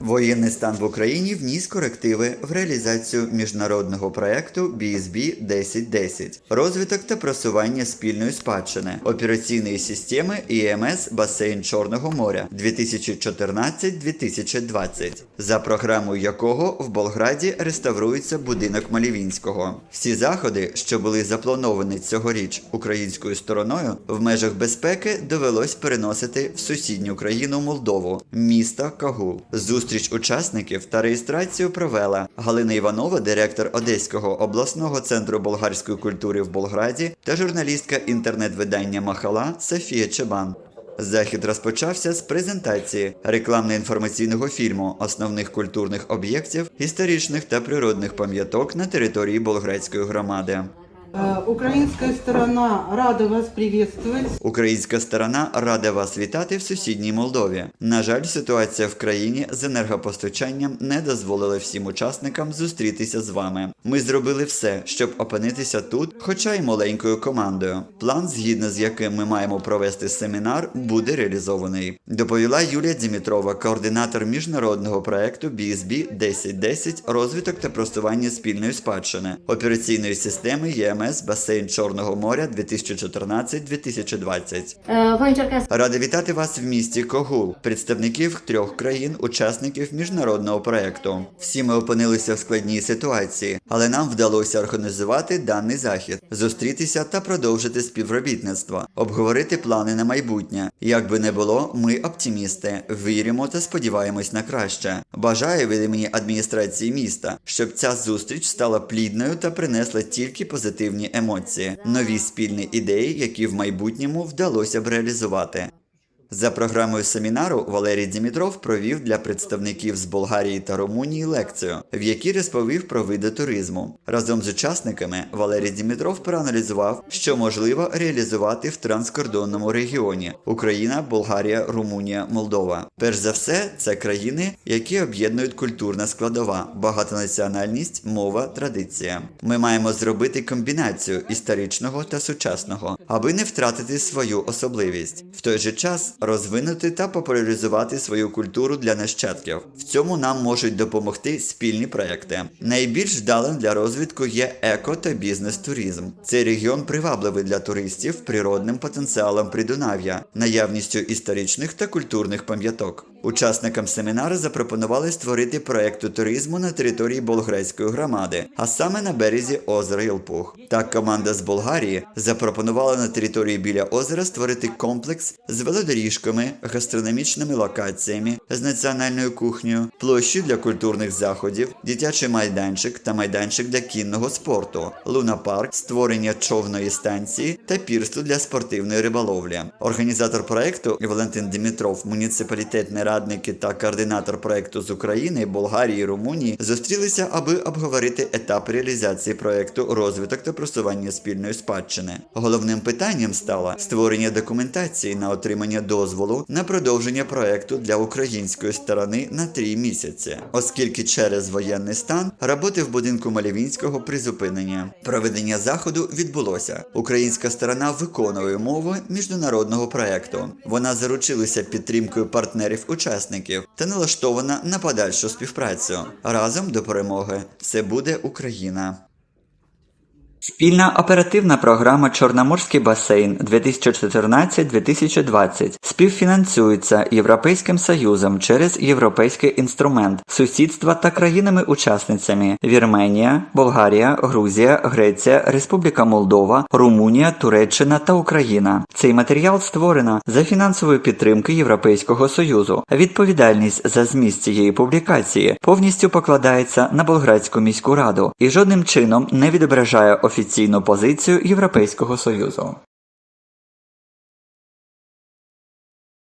Воєнний стан в Україні вніс корективи в реалізацію міжнародного проекту BSB 1010 розвиток та просування спільної спадщини операційної системи ІМС Басейн Чорного моря 2014-2020, за програмою якого в Болграді реставрується будинок Малівінського. Всі заходи, що були заплановані цьогоріч українською стороною, в межах безпеки довелось переносити в сусідню країну Молдову, місто Кагул. Зустріч учасників та реєстрацію провела Галина Іванова, директор Одеського обласного центру болгарської культури в Болграді, та журналістка інтернет-видання Махала Софія Чебан. Захід розпочався з презентації рекламно-інформаційного фільму основних культурних об'єктів, історичних та природних пам'яток на території Болградської громади. Э, Украинская сторона рада вас приветствовать. Українська сторона рада вас вітати в сусідній Молдові. На жаль, ситуація в країні з енергопостачанням не дозволила всім учасникам зустрітися з вами. Ми зробили все, щоб опинитися тут, хоча й маленькою командою. План, згідно з яким ми маємо провести семінар, буде реалізований. Доповіла Юлія Дімітрова, координатор міжнародного проекту BSB 1010 розвиток та просування спільної спадщини операційної системи ЄМС Басейн Чорного моря 2014-2020. Е, Рада вітати вас в місті Когул, представників трьох країн, учасників міжнародного проекту. Всі ми опинилися в складній ситуації, але нам вдалося організувати даний захід, зустрітися та продовжити співробітництво, обговорити плани на майбутнє. Як би не було, ми оптимісти, віримо та сподіваємось на краще. Бажаю від імені адміністрації міста, щоб ця зустріч стала плідною та принесла тільки позитивні емоції, нові спільні ідеї, які в майбутньому вдалося б реалізувати. За програмою семінару Валерій Дімітров провів для представників з Болгарії та Румунії лекцію, в якій розповів про види туризму. Разом з учасниками Валерій Дімітров проаналізував, що можливо реалізувати в транскордонному регіоні Україна, Болгарія, Румунія, Молдова. Перш за все, це країни, які об'єднують культурна складова, багатонаціональність, мова, традиція. Ми маємо зробити комбінацію історичного та сучасного, аби не втратити свою особливість. В той же час розвинути та популяризувати свою культуру для нащадків. В цьому нам можуть допомогти спільні проекти. Найбільш вдалим для розвитку є еко та бізнес-туризм. Цей регіон привабливий для туристів природним потенціалом Придунав'я, наявністю історичних та культурних пам'яток. Учасникам семінару запропонували створити проекту туризму на території Болградської громади, а саме на березі озера Єлпух. Так команда з Болгарії запропонувала на території біля озера створити комплекс з велодоріжками, гастрономічними локаціями, з національною кухнею, площу для культурних заходів, дитячий майданчик та майданчик для кінного спорту, лунапарк, створення човної станції та пірсту для спортивної риболовлі. Організатор проекту Валентин Дімітров, муніципалітетний радники та координатор проекту з України, Болгарії, Румунії зустрілися, аби обговорити етап реалізації проекту розвиток та просування спільної спадщини. Головним питанням стало створення документації на отримання дозволу на продовження проекту для української сторони на три місяці, оскільки через воєнний стан роботи в будинку Малівінського призупинені. Проведення заходу відбулося. Українська сторона виконує умови міжнародного проекту. Вона заручилася підтримкою партнерів учасників та налаштована на подальшу співпрацю. Разом до перемоги. Це буде Україна. Спільна оперативна програма Чорноморський басейн 2014-2020 співфінансується Європейським Союзом через Європейський інструмент сусідства та країнами-учасницями Вірменія, Болгарія, Грузія, Греція, Республіка Молдова, Румунія, Туреччина та Україна. Цей матеріал створено за фінансової підтримки Європейського Союзу. Відповідальність за зміст цієї публікації повністю покладається на Болградську міську раду і жодним чином не відображає офіційну позицію Європейського Союзу.